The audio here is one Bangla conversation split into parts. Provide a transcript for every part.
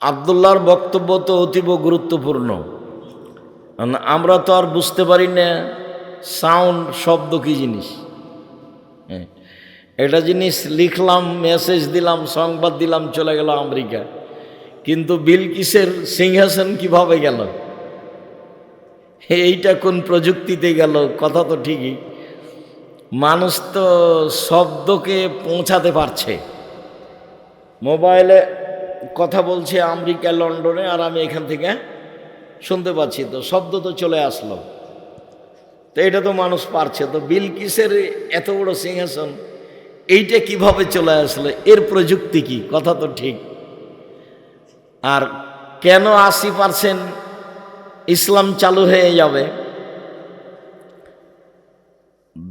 আবদুল্লাহর বক্তব্য তো অতীব গুরুত্বপূর্ণ। আমরা তো আর বুঝতে পারি না সাউন্ড শব্দ কি জিনিস। হ্যাঁ একটা জিনিস লিখলাম, মেসেজ দিলাম, সংবাদ দিলাম, চলে গেল আমেরিকা। কিন্তু বিলকিসের সিংহাসন কীভাবে গেল? এইটা কোন প্রযুক্তিতে গেল? কথা তো ঠিকই। মানুষ তো শব্দকে পৌঁছাতে পারছে। মোবাইলে কথা বলছে আমেরিকা, লন্ডনে, আর আমি এখান থেকে শুনতে পাচ্ছি। তো শব্দ তো চলে আসলো। তো এটা তো মানুষ পারছে। তো বিলকিসের এত বড় সিংহাসন? এইটা কীভাবে চলে আসলো? এর প্রযুক্তি কি? কথা তো ঠিক। আর কেন আশি পার্সেন্ট ইসলাম চালু হয়ে যাবে?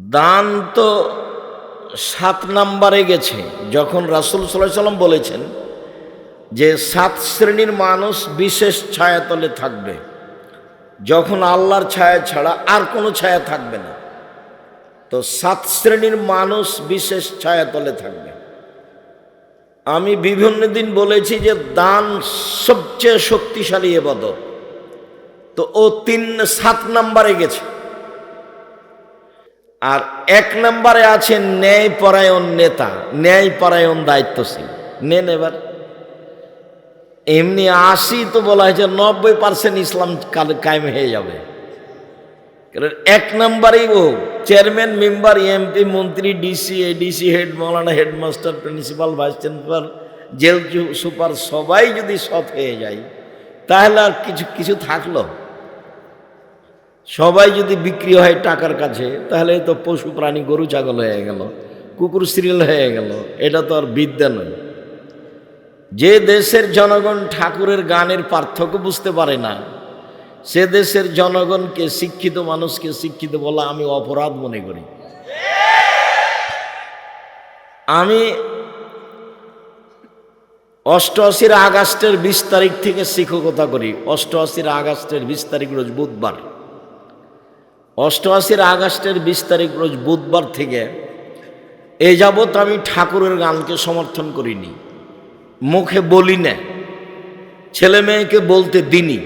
দান তো সাত নাম্বারে গেছে। যখন রাসুল সাল্লাহ সাল্লাম বলেছেন যে সাত শ্রেণির মানুষ বিশেষ ছায়াতলে থাকবে। যখন আল্লাহর ছায়া ছাড়া আর কোনো ছায়া থাকবে না। তো সাত শ্রেণির মানুষ বিশেষ ছায়াতলে থাকবে। আমি বিভিন্ন দিন বলেছি যে দান সবচেয়ে শক্তিশালী এবাদত। তো ও তিন, সাত নাম্বারে গেছে। আর এক নাম্বারে আছে ন্যায়পরায়ণ নেতা, ন্যায়পরায়ণ দায়িত্বশীল। নেন এবার। এমনি আশি তো বলা হয়েছে, নব্বই পার্সেন্ট ইসলাম কায়েম হয়ে যাবে। এক নম্বরেই ও, চেয়ারম্যান, মেম্বার, এমপি, মন্ত্রী, ডিসি, এডিসি, হেড মৌলানা, headmaster, principal, vice principal jail super, সবাই যদি সৎ হয়ে যায়, তাহলে আর কিছু কিছু থাকল। সবাই যদি বিক্রি হয় টাকার কাছে, তাহলে তো পশু প্রাণী গরু, ছাগল হয়ে গেল, কুকুর, সিরিয়াল হয়ে গেল, এটা তো আর বিদ্যা নয়। যে দেশের জনগণ ঠাকুরের গানের পার্থক্য বুঝতে পারে না, সে দেশের জনগণকে শিক্ষিত মানুষকে শিক্ষিত বলা আমি অপরাধ মনে করি। আমি অষ্টআশির আগস্টের বিশ তারিখ থেকে শিক্ষকতা করি। অষ্টআশির আগস্টের বিশ তারিখ রোজ বুধবার। অষ্টআশির আগস্টের বিশ তারিখ রোজ বুধবার থেকে এ যাবৎ আমি ঠাকুরের গানকে সমর্থন করিনি। মুখে বলি না। ছেলে মেয়েকে বলতে দিনি।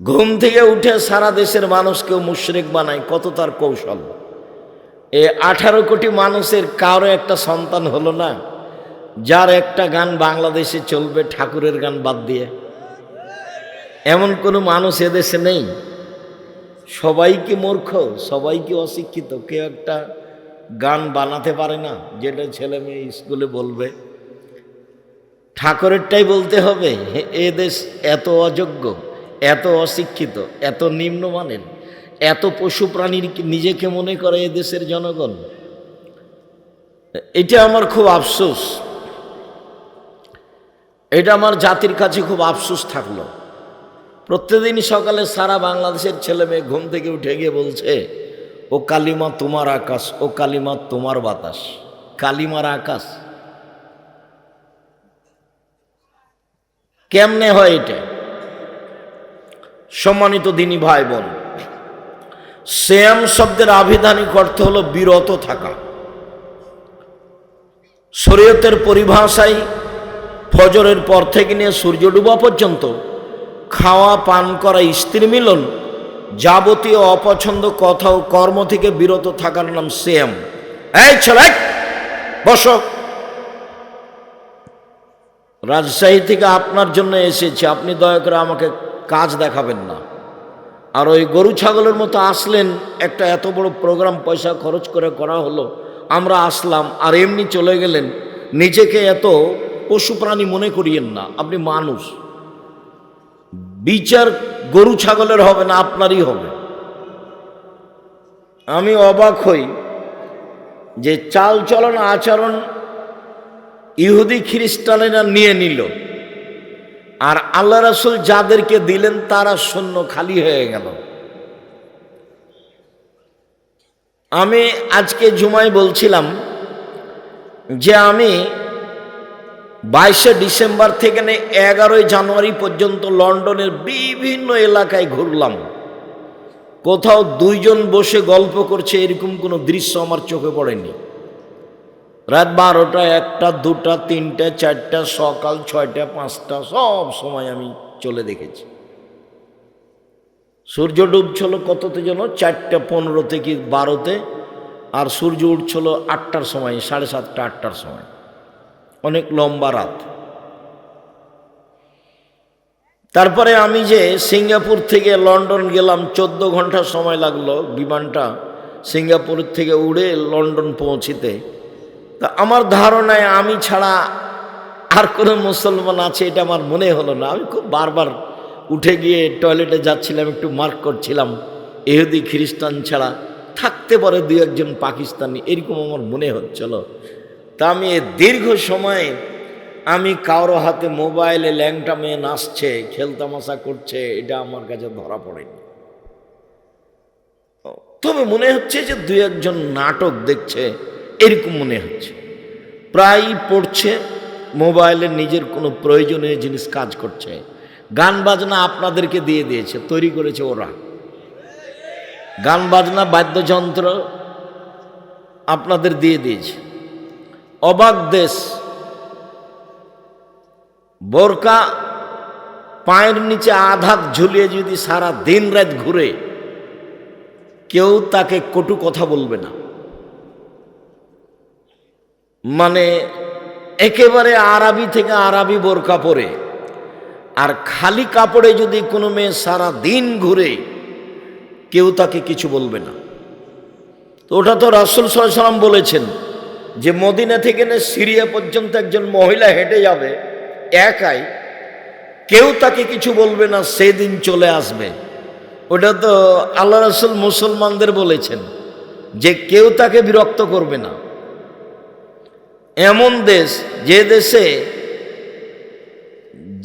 ঘুম থেকে উঠে সারা দেশের মানুষকেও মুশরেক বানায় কত তার কৌশল। এ আঠারো কোটি মানুষের কারও একটা সন্তান হলো না, যার একটা গান বাংলাদেশে চলবে, ঠাকুরের গান বাদ দিয়ে। এমন কোনো মানুষ এদেশে নেই। সবাই কি মূর্খ, সবাই কি অশিক্ষিত, কেউ একটা গান বানাতে পারে না, যেটা ছেলে মেয়ে স্কুলে বলবে। ঠাকুরেরটাই বলতে হবে এ দেশ এত অযোগ্য, এত অশিক্ষিত, এত নিম্নমানের, এত পশু প্রাণীর নিজেকে মনে করে এ দেশের জনগণ? এটা আমার খুব আফসোস। এটা আমার জাতির কাছে খুব আফসোস থাকল। প্রত্যেকদিন সকালে সারা বাংলাদেশের ছেলে মেয়ে ঘুম থেকে উঠে গিয়ে বলছে ও কালিমা তোমার আকাশ, ও কালিমা তোমার বাতাস। কালিমার আকাশ। কেমনে হয় এটা? সম্মানিত দিনী ভাই বোন শ্যাম শব্দের আবিধানিক অর্থ হলো বিরত থাকা। শরীয়তের পরিভাষায় ফজরের পর থেকে নিয়ে সূর্য ডুবা পর্যন্ত খাওয়া, পান করা স্ত্রী মিলন যাবতীয় অপছন্দ কথা ও কর্ম থেকে বিরত থাকার নাম শ্যাম এই ছেলে বসো। রাজশাহী থেকে আপনার জন্য এসেছি। আপনি দয়া করে আমাকে কাজ দেখাবেন না। আর ওই গরু ছাগলের মতো আসলেন, একটা এত বড় প্রোগ্রাম পয়সা খরচ করে করা হলো। আমরা আসলাম আর এমনি চলে গেলেন। নিজেকে এত পশু প্রাণী মনে করিয়েন না। আপনি মানুষ। বিচার গরু ছাগলের হবে না, আপনারই হবে। আমি অবাক হই যে চাল চলন আচরণ ইহুদি খ্রিস্টানেরা নিয়ে নিল, আর আল্লাহ রাসুল যাদেরকে দিলেন তারা শূন্য খালি হয়ে গেল। আমি আজকে জুমায় বলছিলাম যে আমি বাইশে ডিসেম্বর থেকে এগারোই জানুয়ারি পর্যন্ত লন্ডনের বিভিন্ন এলাকায় ঘুরলাম। কোথাও দুইজন বসে গল্প করছে এরকম কোনো দৃশ্য আমার চোখে পড়েনি। রাত বারোটা, একটা, দুটা, তিনটা, চারটা, সকাল ছয়টা, পাঁচটা, সব সময় আমি চলে দেখেছি। সূর্য ডুবছিল কততে যেন? চারটা, পনেরো থেকে বারোতে, আর সূর্য উঠছিল আটটার সময়, সাড়ে সাতটা, আটটার সময়। অনেক লম্বা রাত। তারপরে আমি যে সিঙ্গাপুর থেকে লন্ডন গেলাম, চোদ্দ ঘণ্টা সময় লাগল বিমানটা সিঙ্গাপুর থেকে উড়ে লন্ডন পৌঁছিতে। তা আমার ধারণায় আমি ছাড়া আর কোনো মুসলমান আছে, এটা আমার মনে হলো না। আমি খুব বারবার উঠে গিয়ে টয়লেটে যাচ্ছিলাম, একটু মার্ক করছিলাম এহুদি খ্রিস্টান ছাড়া। থাকতে পারে দু একজন পাকিস্তানি, এরকম আমার মনে হচ্ছিল। তা আমি দীর্ঘ সময় আমি কারও হাতে মোবাইলে ল্যাংটা মেয়ে নাচছে খেলতামাশা করছে, এটা আমার কাছে ধরা পড়েনি। তবে মনে হচ্ছে যে দু একজন নাটক দেখছে, এরকম মনে হচ্ছে। প্রায়ই পড়ছে, মোবাইলে নিজের কোনো প্রয়োজনীয় জিনিস কাজ করছে। গান বাজনা আপনাদেরকে দিয়ে দিয়েছে, তৈরি করেছে ওরা। গান বাজনা বাদ্যযন্ত্র আপনাদের দিয়ে দিয়েছে। অবাক দেশ। বোরকা পায়ের নিচে আধাত ঝুলিয়ে যদি সারা দিন রাত ঘুরে, কেউ তাকে কটু কথা বলবে না। মানে একেবারে আরবি থেকে আরবি বোরকা পরে, আর খালি কাপড়ে যদি কোনো মেয়ে সারা দিন ঘুরে, কেউ তাকে কিছু বলবে না। তো ওটা তো রাসুল সাল্লাম বলেছেন। যে মদিনা থেকে না সিরিয়া পর্যন্ত একজন মহিলা হেঁটে যাবে, একাই, কেউ তাকে কিছু বলবে না, সেদিন চলে আসবে। ওটা তো আল্লাহ রসুল মুসলমানদের বলেছেন যে কেউ তাকে বিরক্ত করবে না। এমন দেশ, যে দেশে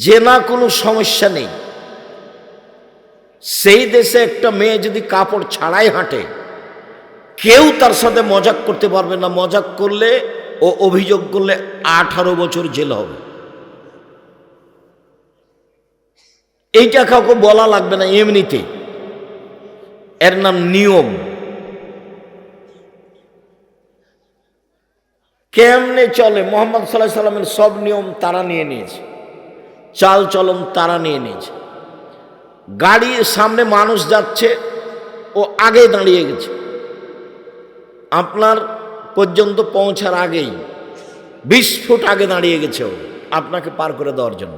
যে না কোনো সমস্যা নেই, সেই দেশে একটা মেয়ে যদি কাপড় ছাড়াই হাঁটে কেউ তার সাথে মজাক করতে পারবে না। মজাক করলে ও অভিযোগ করলে আঠারো বছর জেল হবে। এইটা কাউকে বলা লাগবে না এমনিতে। এর নাম নিয়ম। কেমনে চলে? মোহাম্মদ সাল্লাহ সাল্লামের সব নিয়ম তারা নিয়ে নিয়েছে। চাল চলন তারা নিয়ে নিয়েছে। গাড়ির সামনে মানুষ যাচ্ছে ও আগে দাঁড়িয়ে গেছে। আপনার পর্যন্ত পৌঁছার আগেই বিশ ফুট আগে দাঁড়িয়ে গেছে আপনাকে পার করে দেওয়ার জন্য।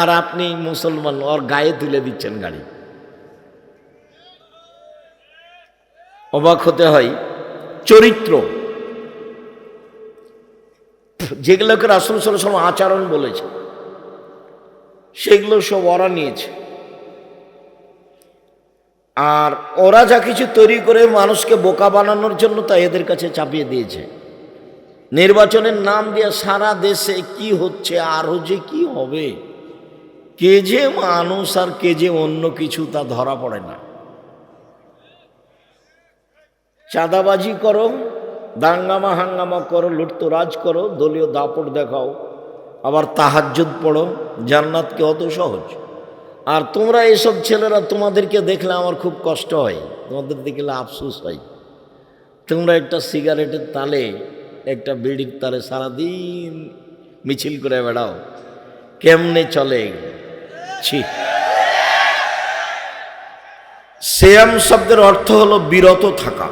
আর আপনি মুসলমান, ওর গায়ে তুলে দিচ্ছেন গাড়ি। অবাক হতে হয়, চরিত্র। যেগুলোকে রাসুল সাল্লাম আচরণ বলেছে, সেগুলো সব ওরা নিয়েছে। আর ওরা যা কিছু তৈরি করে মানুষকে বোকা বানানোর জন্য তা এদের কাছে চাপিয়ে দিয়েছে। নির্বাচনের নাম দিয়ে সারা দেশে কি হচ্ছে, আরও যে কি হবে, কে যে মানুষ আর কে যে অন্য কিছু তা ধরা পড়ে না। চাঁদাবাজি করো, দাঙ্গামা হাঙ্গামা করো, লুটতরাজ করো, দলীয় দাপট দেখাও, আবার তাহাজ্জুদ পড়ো জান্নাত কি অত সহজ। আর তোমরা এসব ছেলেরা তোমাদেরকে দেখলে আমার খুব কষ্ট হয়, তোমাদের দেখলে আফসোস হয়। তোমরা একটা সিগারেটের তালে, একটা বিড়ির তালে সারাদিন মিছিল করে বেড়াও, কেমনে চলে? ছি। সেয়াম শব্দের অর্থ হলো বিরত থাকা।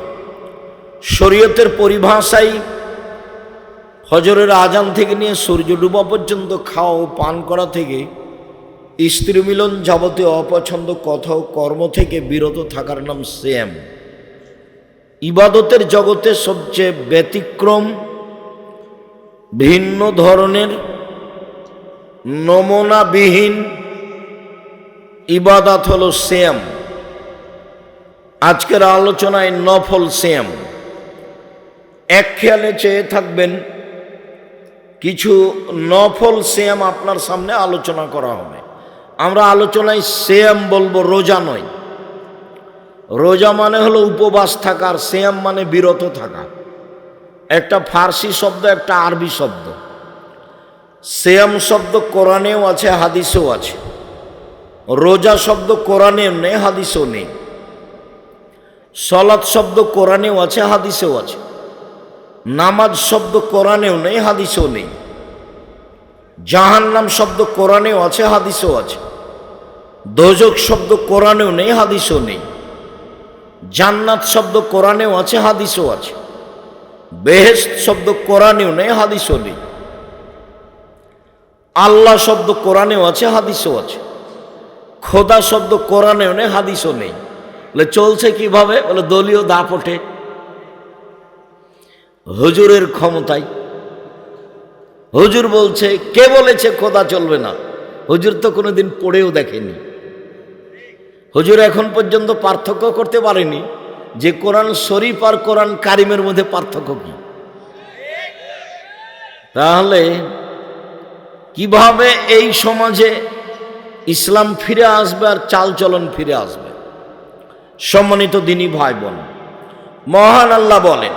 শরীয়তের পরিভাষায় হজরের আজান থেকে নিয়ে সূর্য ডুবা পর্যন্ত খাওয়া ও পান করা থেকে স্ত্রী মিলন যাবতীয় অপছন্দ কথা কর্ম থেকে বিরত থাকার নাম সেম ইবাদতের জগতে সবচেয়ে ব্যতিক্রম ভিন্ন ধরনের নমুনাবিহীন ইবাদত হল সেম আজকের আলোচনায় নফল সেম এক খেয়ালে চেয়ে থাকবেন, কিছু নফল সেম আপনার সামনে আলোচনা করা হবে। আমরা আলোচনায় সেম বলব রোজা নয়। রোজা মানে হলো উপবাস থাকার সেম মানে বিরত থাকা। একটা ফার্সি শব্দ, একটা আরবি শব্দ। সেম শব্দ কোরআনেও আছে, হাদিসেও আছে। রোজা শব্দ কোরআনেও নেই, হাদিসেও নেই। সলাৎ শব্দ কোরআনেও আছে, হাদিসেও আছে। নামাজ শব্দ কোরআনেও নেই, হাদিসেও নেই। জাহান্নাম শব্দ কোরআনেও আছে, হাদিসেও আছে। দোজক শব্দ কোরআনেও নেই, হাদিসেও নেই। জান্নাত শব্দ কোরআনেও আছে, হাদিসেও আছে। বেহেস্ত শব্দ কোরআনেও নেই, হাদিসও নেই। আল্লাহ শব্দ কোরআনেও আছে, হাদিসও আছে। খোদা শব্দ কোরআনেও নেই, হাদিসও নেই। বলে, চলছে কীভাবে? বলে, দলীয় দাপটে। হুজুরের ক্ষমতায় হুজুর বলছে, কে বলেছে খোদা চলবে না? হুজুর তো কোনোদিন পড়েও দেখেনি। হুজুর এখন পর্যন্ত পার্থক্য করতে পারেনি যে কোরআন শরীফ আর কোরআন কারিমের মধ্যে পার্থক্য কি। তাহলে কীভাবে এই সমাজে ইসলাম ফিরে আসবে আর চালচলন ফিরে আসবে? সম্মানিত দিনী ভাই বোন, মহান আল্লাহ বলেন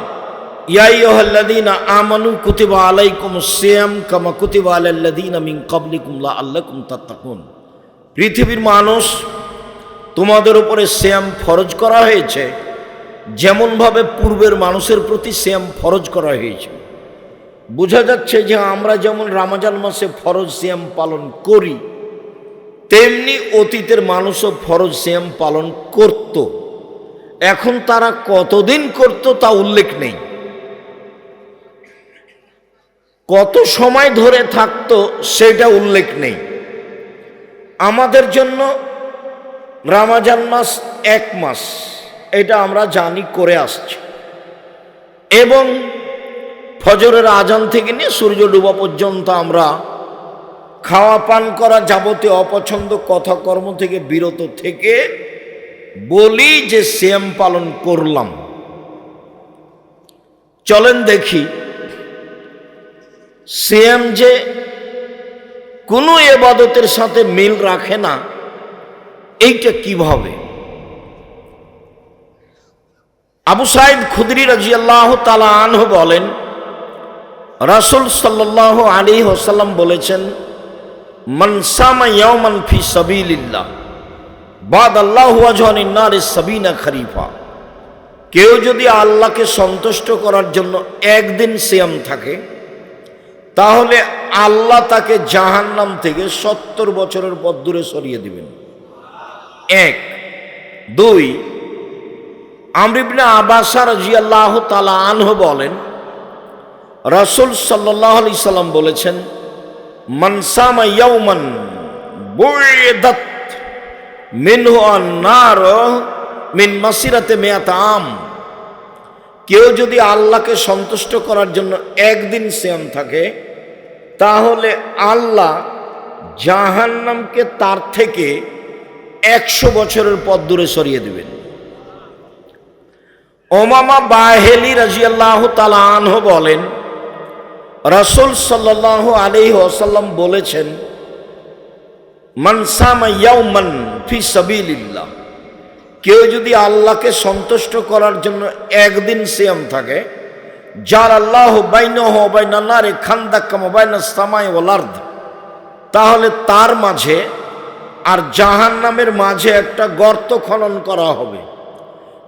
আমানু সিয়াম কামা পৃথিবীর মানুষ, তোমাদের উপরে শ্যাম ফরজ করা হয়েছে, যেমনভাবে পূর্বের মানুষের প্রতি শ্যাম ফরজ করা হয়েছে। বোঝা যাচ্ছে যে আমরা যেমন রামাজান মাসে ফরজ শ্যাম পালন করি, তেমনি অতীতের মানুষও ফরজ শ্যাম পালন করত। এখন তারা কতদিন করত তা উল্লেখ নেই। কত সময় ধরে থাকতো সেটা উল্লেখ নেই। আমাদের জন্য রামাজান মাস এক মাস, এটা আমরা জানি করে আসছি। এবং ফজরের আজান থেকে নিয়ে সূর্য ডুবা পর্যন্ত আমরা খাওয়া পান করা যাবতীয় অপছন্দ কথা কর্ম থেকে বিরত থেকে বলি যে শ্যাম পালন করলাম। চলেন দেখি শ্যাম যে কোনো এবাদতের সাথে মিল রাখে না, এইটা কীভাবে? আবু সাইদ খুদরি রাজিয়াল্লাহ তালা আনহ বলেন, রাসুল সাল্লাহ আলী ওসাল্লাম বলেছেন মনসামা ইয়মান বাদ আল্লাহ আজহানিন্নার সাবিনা কেউ যদি আল্লাহকে সন্তুষ্ট করার জন্য একদিন সিয়াম থাকে তাহলে আল্লাহ তাকে জাহান্নাম থেকে সত্তর বছরের পর দূরে সরিয়ে দিবেন। এক। দুই আমরিবনে আবাসা রাজিয়াল্লাহ তালা আনহ বলেন, রসুল সাল্লাহ আলি সাল্লাম বলেছেন মনসামা ইয়ৌমন মিনহু আন্নার মিন মাসিরাতে মেয়াতাম কেউ যদি আল্লাহকে সন্তুষ্ট করার জন্য একদিন শ্যাম থাকে, তাহলে আল্লাহ জাহান্নামকে তার থেকে একশো বছরের পথ দূরে সরিয়ে দেবেন। ওমামা বাহেলি রাজিয়াল্লাহ তালাহ বলেন, রসুল সাল্লাহ আলি ওসাল্লাম বলেছেন মনসামা ইয়াউমান ফি সাবিলিল্লাহ। কেউ যদি আল্লাহকে সন্তুষ্ট করার জন্য একদিন সিয়াম থাকে, যার আল্লাহ বাইনারে খান্দাক্কাম বাইনা সামাই ওলার্দ তাহলে তার মাঝে আর জাহান নামের মাঝে একটা গর্ত খনন করা হবে।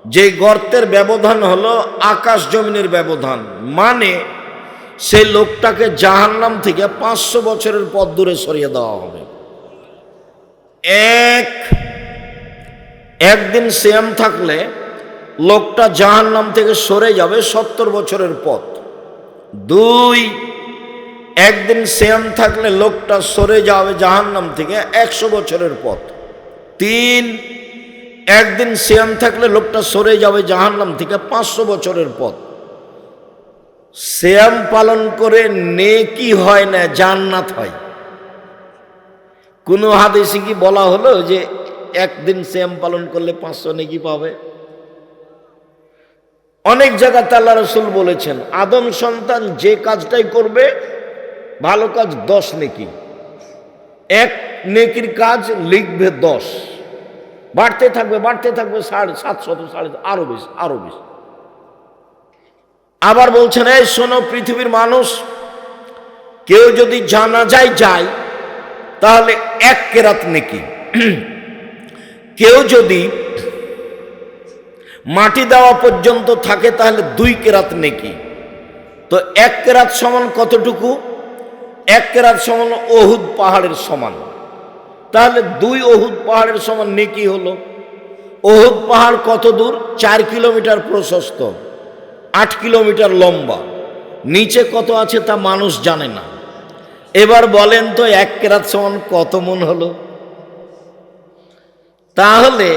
যে গর্তের ব্যবধান হলো আকাশ জমিনের ব্যবধান। মানে সেই লোকটাকে জাহান্নাম থেকে পাঁচশো বছরের পথ দূরে সরিয়ে দেওয়া হবে। এক একদিন শ্যাম থাকলে লোকটা জাহান্নাম থেকে সরে যাবে সত্তর বছরের পথ। দুই, একদিন শ্যাম থাকলে লোকটা সরে যাবে জাহান্নাম থেকে একশো বছরের পথ। তিন, একদিন শ্যাম থাকলে লোকটা সরে যাবে জাহান্নাম থেকে পাঁচশো বছরের পথ। শ্যাম পালন করে নেকি হয় না, জান্নাত হয়। কোনো হাদিসে কি বলা হলো যে একদিন শ্যাম পালন করলে পাঁচশো নেকি পাবে। অনেক জায়গাতে আল্লাহ রসুল বলেছেন, আদম সন্তান যে কাজটাই করবে, ভালো কাজ দশ নেকি। এক নেকির কাজ লিখবে দশ। বাড়তে থাকবে বাড়তে থাকবে সাড়ে সাতশত, সাড়ে আরও বেশি আরও বেশি। আবার বলছেন, এই শোনো, পৃথিবীর মানুষ, কেউ যদি জানা যায় যায়, তাহলে এক কেরাত নেকি। কেউ যদি মাটি দেওয়া পর্যন্ত থাকে তাহলে দুই কেরাত নেকি? তো এক কেরাত সমান কতটুকু? এক কেরাত সমান অহুদ পাহাড়ের সমান। তাহলে দুই অহুদ পাহাড়ের সমান নেকি হলো? অহুদ পাহাড় কত দূর? চার কিলোমিটার প্রশস্ত, আট কিলোমিটার লম্বা। নিচে কত আছে তা মানুষ জানে না। এবার বলেন তো এক কেরাত সমান কত মন হলো? তাহলে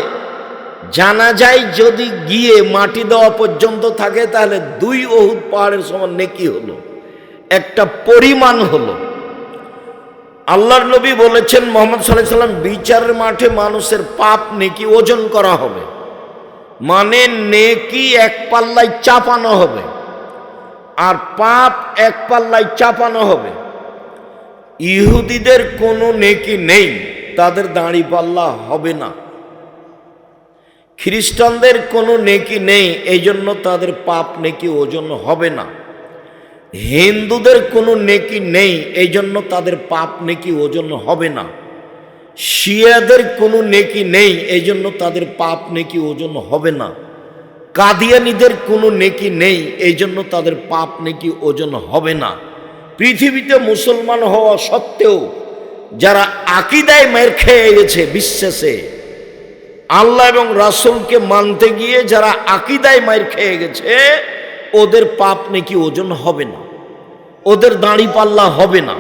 জানা যায় যদি গিয়ে মাটি দেওয়া পর্যন্ত থাকে, তাহলে দুই অহুদ পাহাড়ের সমান নেকি হলো, একটা পরিমাণ হলো। আল্লাহর নবী বলেছেন, মোহাম্মদ সাল্লাহ সাল্লাম, বিচারের মাঠে মানুষের পাপ নেকি ওজন করা হবে মানে নেকি এক পাল্লায় চাপানো হবে, আর পাপ এক পাল্লায় চাপানো হবে। ইহুদিদের কোনো নেকি নেই, তাদের দাঁড়ি পাল্লা হবে না। খ্রিস্টানদের কোনো নেকি নেই, এই জন্য তাদের পাপ নেকি ওজন হবে না। হিন্দুদের কোনো নেকি নেই, এই জন্য তাদের পাপ নেকি ওজন হবে না। শিয়াদের কোনো নেকি নেই, এই জন্য তাদের পাপ নেকি ওজন হবে না। কাদিয়ানিদের কোনো নেকি নেই, এই জন্য তাদের পাপ নেকি ওজন হবে না। পৃথিবীতে মুসলমান হওয়া সত্ত্বেও যারা আকিদায় মের খেয়ে গেছে, বিশ্বাসে আল্লাহ এবং রাসুলকে মানতে গিয়ে যারা আকিদায় মায়ের খেয়ে গেছে, ওদের পাপ নাকি ওজন হবে না। ওদের দাঁড়ি পাল্লা হবে না।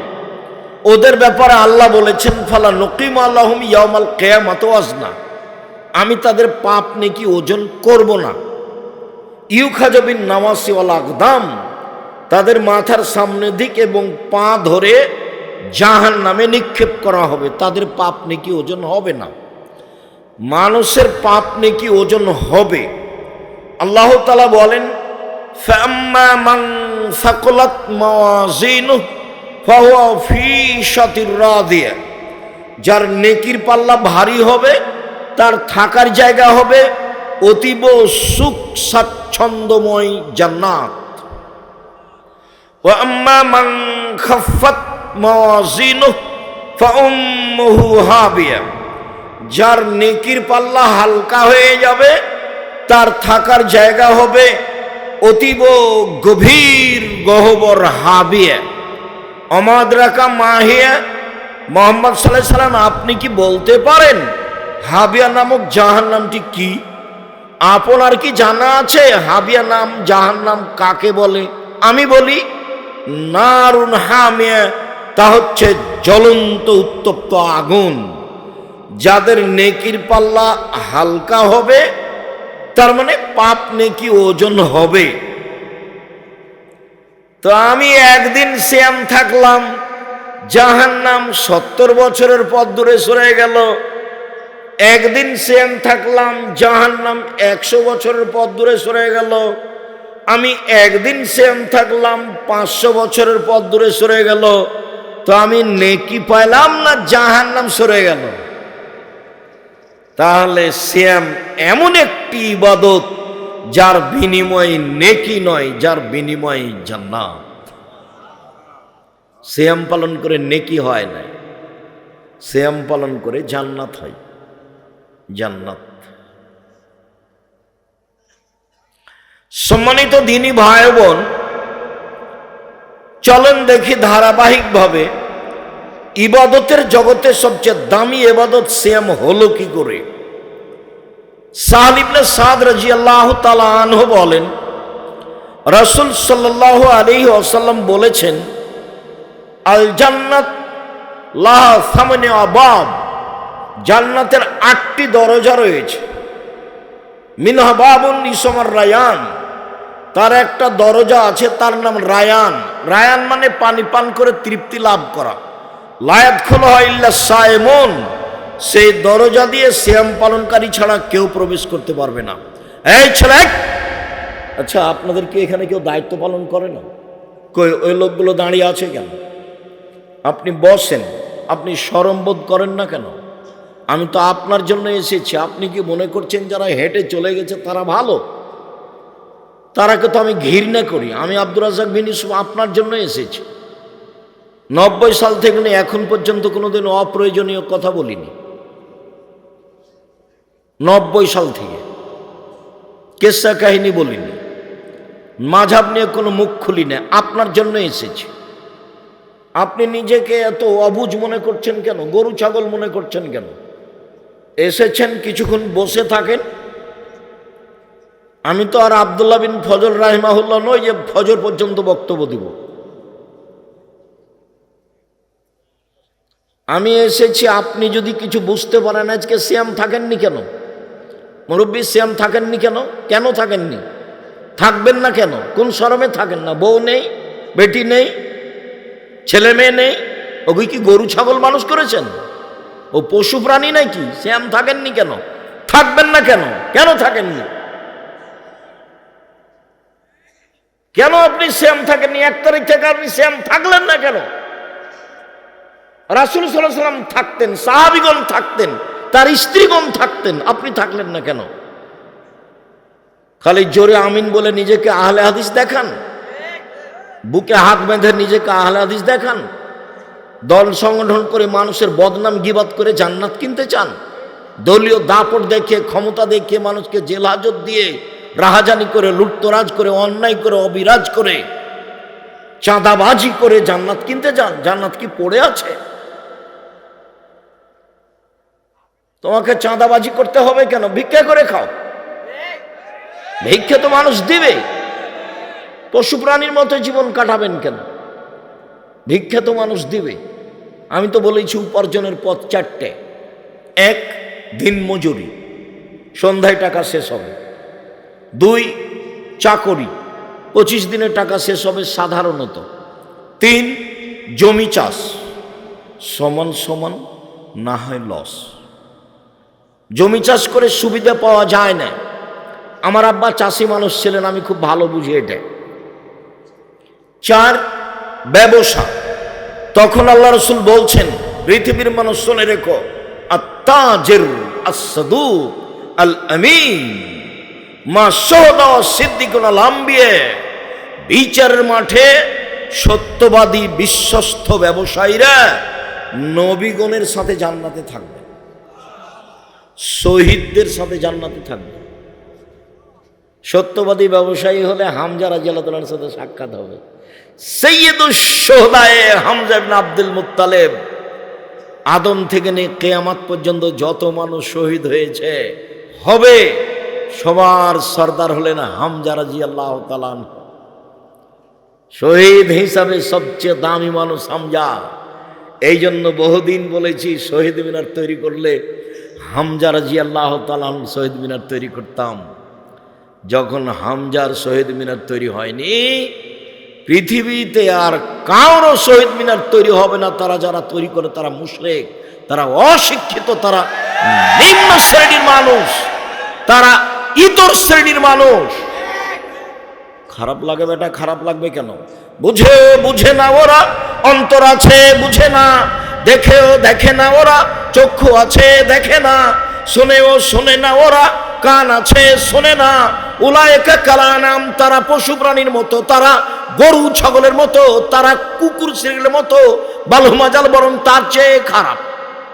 ওদের ব্যাপারে আল্লাহ বলেছেন, ফালা নকিম আল্লাহম ইয়ামাল কেয়ামাত না আমি তাদের পাপ নাকি ওজন করব না। ইউখাজবিন নামাসিওয়াল আকদাম তাদের মাথার সামনে দিক এবং পা ধরে জাহান নামে নিক্ষেপ করা হবে। তাদের পাপ নাকি ওজন হবে না। মানুষের পাপ নাকি ওজন হবে আল্লাহ তালা বলেন فأما من ثقلت موازينه فهو في شاطر راضية যার নেকির পাল্লা ভারী হবে তার থাকার জায়গা হবে অতীব সুখ স্বাচ্ছন্দ্যময় জান্নাত وأما من خفت موازينه فأمه هاوية যার নেকির পাল্লা হালকা হয়ে যাবে, তার থাকার জায়গা হবে অতীব গভীর গহবর হাবিয়া। অমাদ্রাকা মাহিয়া, মোহাম্মদ সাল্লাহ সাল্লাম, আপনি কি বলতে পারেন হাবিয়া নামক জাহান নামটি কি? আপনার কি জানা আছে হাবিয়া নাম জাহান নাম কাকে বলে? আমি বলি, নারুন হামিয়া, তা হচ্ছে জ্বলন্ত উত্তপ্ত আগুন। যাদের নেকির পাল্লা হালকা হবে, তার মানে পাপ নেকি ওজন হবে। তো আমি একদিন শ্যাম থাকলাম জাহান নাম সত্তর বছরের পথ দূরে সরে গেল। একদিন শ্যাম থাকলাম জাহান নাম একশো বছরের পথ দূরে সরে গেল। আমি একদিন শ্যাম থাকলাম, পাঁচশো বছরের পথ দূরে সরে গেল। তো আমি নেকি পাইলাম না জাহান নাম সরে গেল? তাহলে শ্যাম এমন একটি ইবাদত যার বিনিময় নেকি নয়, যার বিনিময় জান্নাত। শ্যাম পালন করে নেকি হয় না। শ্যাম পালন করে জান্নাত হয়। জান্নাত। সম্মানিত দিনী ভাই বোন, চলেন দেখি ধারাবাহিকভাবে ইবাদতের জগতে সবচেয়ে দামি এবাদত শ্যাম হলো কি করে? সাহালিবনে সাদ রাজি আল্লাহ তালাহ বলেন, রসুল সাল্লাহ আলী আসাল্লাম বলেছেন আল জান্নাত সামনে আবাব জান্নাতের আটটি দরজা রয়েছে। মিনহাবাবুন ইসমার রায়ান, তার একটা দরজা আছে, তার নাম রায়ান। রায়ান মানে পানি পান করে তৃপ্তি লাভ করা। লায়াত খোলা হয় ইল্লা সায়মন। সেই দরজা দিয়ে শ্যাম পালনকারী ছাড়া কেউ প্রবেশ করতে পারবে না। এই ছেলে! আচ্ছা আপনাদের কি এখানে কেউ দায়িত্ব পালন করে না? কই, ওই লোকগুলো দাঁড়িয়ে আছে কেন? আপনি বসেন, আপনি সরম বোধ করেন না কেন? আমি তো আপনার জন্য এসেছি, আপনি কি মনে করছেন যারা হেঁটে চলে গেছে তারা ভালো? তারাকে তো আমি ঘৃণা করি, আমি আব্দুর রাজাক বিন আপনার জন্য এসেছি। নব্বই সাল থেকে নিয়ে এখন পর্যন্ত কোনোদিন অপ্রয়োজনীয় কথা বলিনি। নব্বই সাল থেকে। কেসা কাহিনী বলিনি। মাঝাব নিয়ে কোনো মুখ খুলি না আপনার জন্য এসেছি। আপনি নিজেকে এত অবুজ মনে করছেন কেন? গরু ছাগল মনে করছেন কেন? এসেছেন কিছুক্ষণ বসে থাকেন। আমি তো আর আবদুল্লাহ বিন ফজল রাহিমাহুল্লাহ নই যে ফজর পর্যন্ত বক্তব্য দিব। আমি এসেছি, আপনি যদি কিছু বুঝতে পারেন, আজকে শ্যাম থাকেননি কেন? মুরব্বী শ্যাম থাকেননি কেন? কেন থাকেননি? থাকবেন না কেন? কোন শরমে থাকেন না? বউ নেই, বেটি নেই, ছেলে মেয়ে নেই। ওকে কি গরু, ছাগল মানুষ করেছেন? ও পশু প্রাণী নাকি? শ্যাম থাকেননি কেন? থাকবেন না কেন? কেন থাকেননি? কেন আপনি শ্যাম থাকেননি? এক তারিখ থেকে আপনি শ্যাম থাকলেন না কেন? রাসুল সাল্লাহ সাল্লাম থাকতেন, সাহাবিগণ থাকতেন, তার স্ত্রীগণ থাকতেন, আপনি থাকলেন না কেন? খালি জোরে আমিন বলে নিজেকে আহলে হাদিস দেখান, বুকে হাত বেঁধে নিজেকে আহলে হাদিস দেখান, দল সংগঠন করে মানুষের বদনাম গিবাদ করে জান্নাত কিনতে চান, দলীয় দাপট দেখে ক্ষমতা দেখে মানুষকে জেল হাজত দিয়ে রাহাজানি করে, লুটতরাজ করে, অন্যায় করে, অবিরাজ করে, চাঁদাবাজি করে জান্নাত কিনতে যান, জান্নাত কি পড়ে আছে? তোমাকে চাঁদাবাজি করতে হবে কেন? ভিক্ষা করে খাও। ভিক্ষা তো মানুষ দিবে। পশু প্রাণীর মতো জীবন কাটাবেন কেন? ভিক্ষা তো মানুষ দিবে। আমি তো বলেছি উপার্জনের পথ চারটে। এক, দিন মজুরি। সন্ধ্যায় টাকা শেষ হবে। দুই, চাকরি। পঁচিশ দিনের টাকা শেষ হবে সাধারণত। তিন, জমি চাষ। সমান সমান না হয় লস। জমি চাষ করে সুবিধা পাওয়া যায় না। আমার আব্বা চাষি মানুষ ছিলেন, আমি খুব ভালো বুঝি এটা। চার, ব্যবসা। তখন আল্লাহ রসুল বলছেন, পৃথিবীর মানুষ শুনে রেখো মা বিচারের মাঠে সত্যবাদী, বিশ্বস্ত ব্যবসায়ীরা নবীগণের সাথে জান্নাতে থাকবে। শহীদদের সাথে জান্নাতে থাকবে। সত্যবাদী ব্যবসায়ী হলে হামজা রাজিয়াল্লাহ সাথে সাক্ষাৎ হবে। সৈয়দুসোহদায়ে হামজা আব্দুল মুত্তালেব আদম থেকে নিয়ে কেয়ামাত পর্যন্ত যত মানুষ শহীদ হয়েছে, হবে সবার সর্দার হলেন হামজা রাজি আল্লাহ তালান শহীদ হিসাবে সবচেয়ে দামি মানুষ হামজা। এই জন্য বহুদিন বলেছি শহীদ মিনার তৈরি করলে হামজা রাজি আল্লাহ তালান শহীদ মিনার তৈরি করতাম। যখন হামজার শহীদ মিনার তৈরি হয়নি, পৃথিবীতে আর কারও শহীদ মিনার তৈরি হবে না। তারা যারা তৈরি করে তারা মুশরেক, তারা অশিক্ষিত, তারা নিম্ন শ্রেণির মানুষ, তারা ইতর শ্রেণির মানুষ। খারাপ লাগে বেটা, খারাপ লাগবে কেন? বুঝে বুঝে না ওরা, অন্তর আছে, বুঝে না। দেখেও দেখে না ওরা, চক্ষু আছে দেখে না, শোনেও শোনে না ওরা, কান আছে শোনে না। উলায়কা কালা নাম তারা পশু প্রাণীর মতো, তারা গরু ছাগলের মতো, তারা কুকুর শ্রেণির মতো বালুমাজাল বরং তার চেয়ে খারাপ,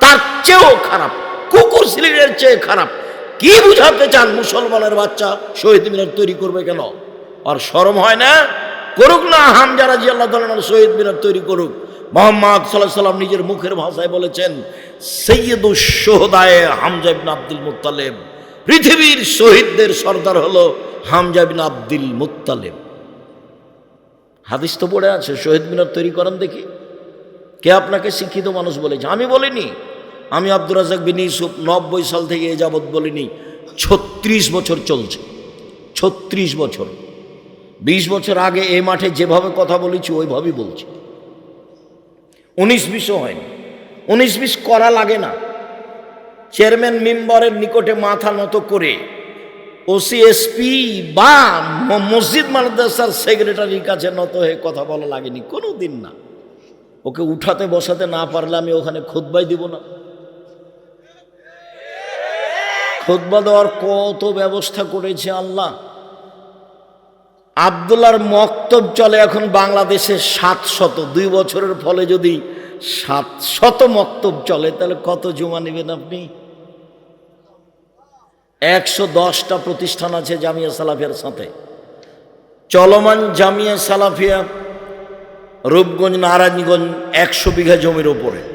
তার চেয়েও খারাপ, কুকুর শ্রেণির চেয়ে খারাপ। কি বুঝাতে চান মুসলমানের বাচ্চা? শহীদ মিনার তৈরি করবে কেন? আর শরম হয় না? করুক না হামজারা জি আল্লাহ তালার শহীদ মিনার তৈরি করুক। মোহাম্মদ সাল্লাহ সাল্লাম নিজের মুখের ভাষায় বলেছেন সৈয়দুস সোহদায়ে হামজা বিন আব্দুল মুত্তালেব। পৃথিবীর শহীদদের সর্দার হলো হামজা বিন আব্দুল মুত্তালেব। হাদিস তো পড়ে আছে, শহীদ মিনার তৈরি করেন দেখি। কে আপনাকে শিক্ষিত মানুষ বলেছে? আমি বলিনি। আমি আব্দুর রাজাক বিন ইউসুফ নব্বই সাল থেকে এ যাবৎ বলিনি। ছত্রিশ বছর চলছে। ছত্রিশ বছর। বিশ বছর আগে এই মাঠে যেভাবে কথা বলেছি, ওইভাবেই বলছি। উনিশ বিশও হয়নি। উনিশ বিশ করা লাগে না। চেয়ারম্যান মেম্বারের নিকটে মাথা নত করে ওসিএসপি বা মসজিদ মাদ্রাসার সেক্রেটারির কাছে নত হয়ে কথা বলা লাগেনি। কোনো দিন না। ওকে উঠাতে বসাতে না পারলে আমি ওখানে খুতবাই দিব না। খোদবা দেওয়ার কত ব্যবস্থা করেছে আল্লাহ। আবদুল্লার মক্তব চলে এখন বাংলাদেশে সাত শত দুই বছরের ফলে যদি সাত শত মক্তব চলে, তাহলে কত জমা নেবেন আপনি? একশো দশটা প্রতিষ্ঠান আছে জামিয়া সালাফিয়ার সাথে। চলমান জামিয়া সালাফিয়া রূপগঞ্জ, নারায়ণগঞ্জ একশো বিঘা জমির ওপরে।